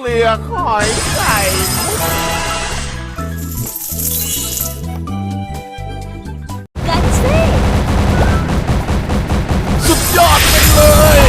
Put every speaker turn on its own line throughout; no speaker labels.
เลือกหอยไข่
กันสิ
สุดยอดไปเลย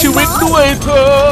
ชีวิตด้วยเธอ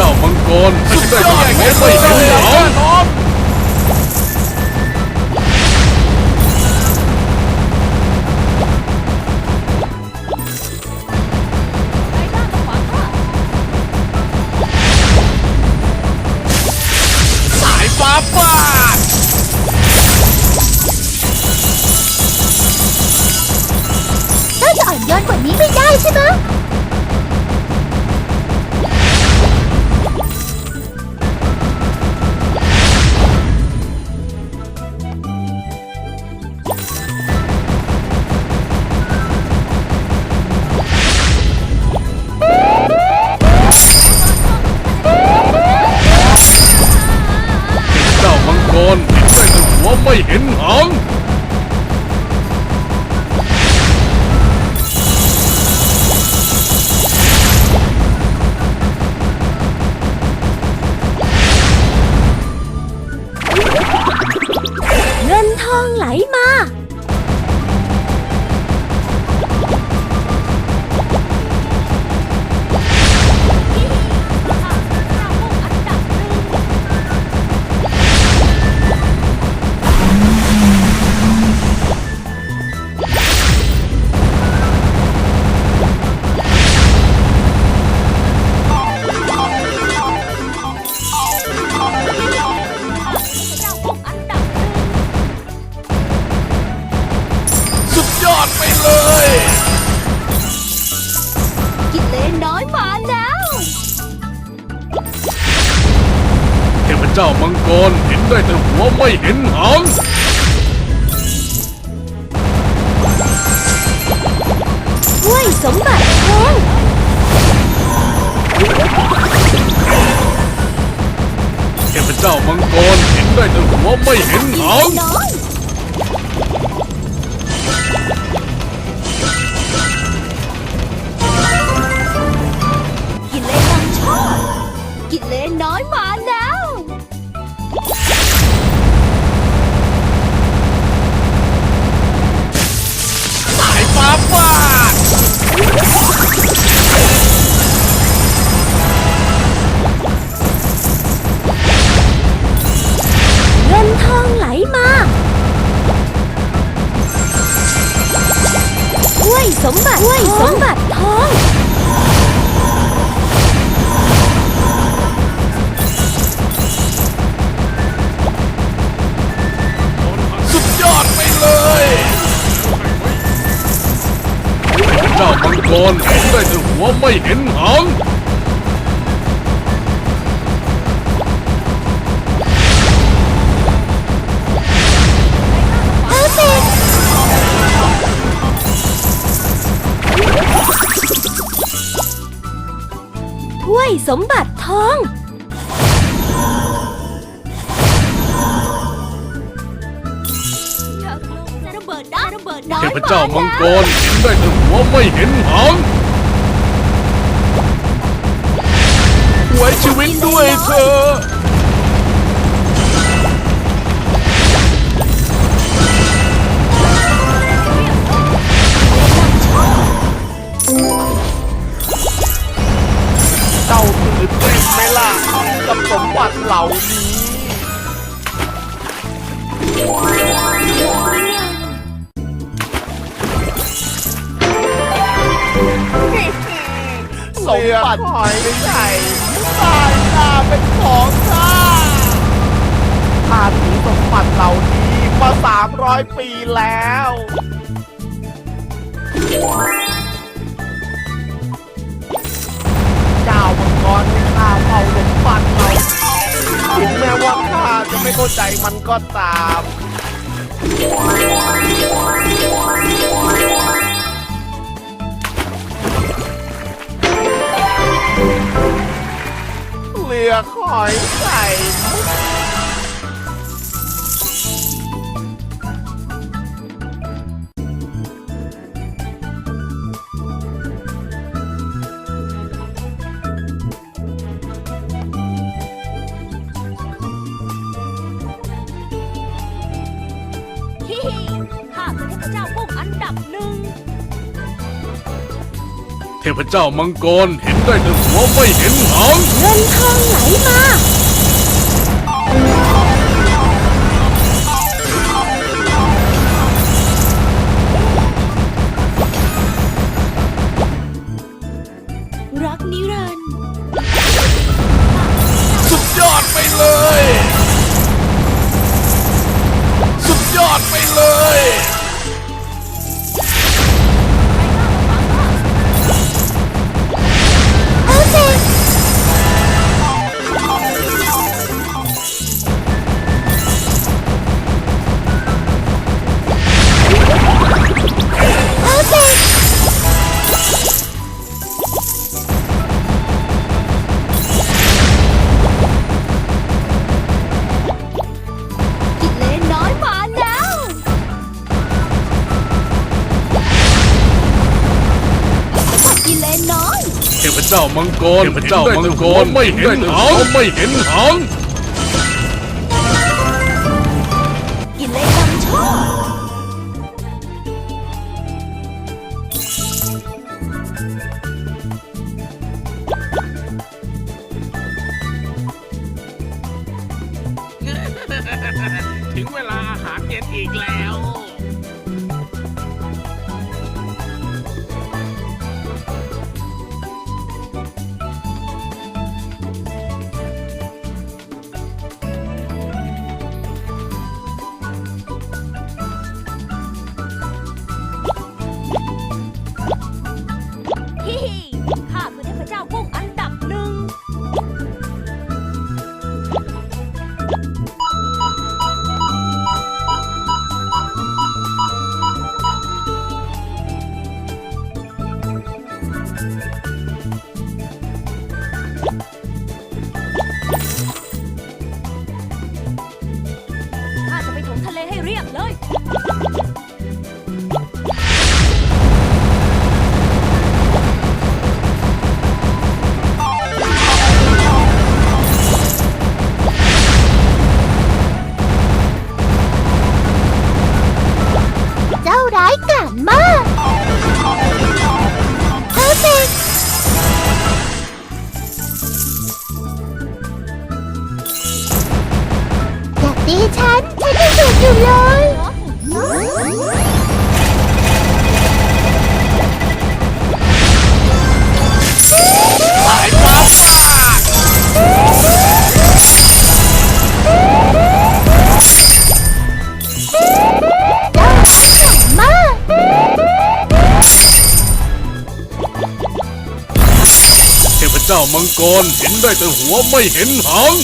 เจ้ามัง
กร
สุดยอด
ของไอ้
ผู้ 光来
嘛 จ้ามังกรเห็นได้แต่หัวไม่เห็นหาง
ห้ว
ยสมบัติทงเท
พเจ้ามังกรเห็น
ได้
แต่หัวไม่เห็นหาง
ม
บัติห้ว
ยสมบัติทอง
สุดยอดไปเล
ยเจ้ามังกรเห็นได้แต่หัวไม่เห็นหาง
สมบัติทอง ระเบิดได้ระเบิดน้อ
เทพเจ้ามังกรเห็นได้แต่หัวไม่เห็นหางไว้ชีวิตด้วยเธอ
เจ้าตื่นเต้นไหมล่ะกับสมบัติเหล่านี้สมบัติหอยใหญ่ตายตาเป็นของข้าข้าถือสมบัติเหล่านี้มาสามร้อยปีแล้ว กรให้ข้าเอาลมฟันเราถึงแม้ว่าข้าจะไม่เข้าใจมันก็ตามเหลือหอยใส่
เทพเจ้า
มังกรเห็นได้แต่หัวไม่เห็นหาง
เงินทองไหลมา รักนิรันดร์
สุดยอดไปเลย
มั
งกรเทพเจ้ามังกรไม่เห็นหางไม่เห็นหาง
ดีฉัน
ฉัน
ยังสูดอยู่เลย สาายมากเทพเจ้า
มังกรเห็นได้แต่หัวไม่เห็นหาง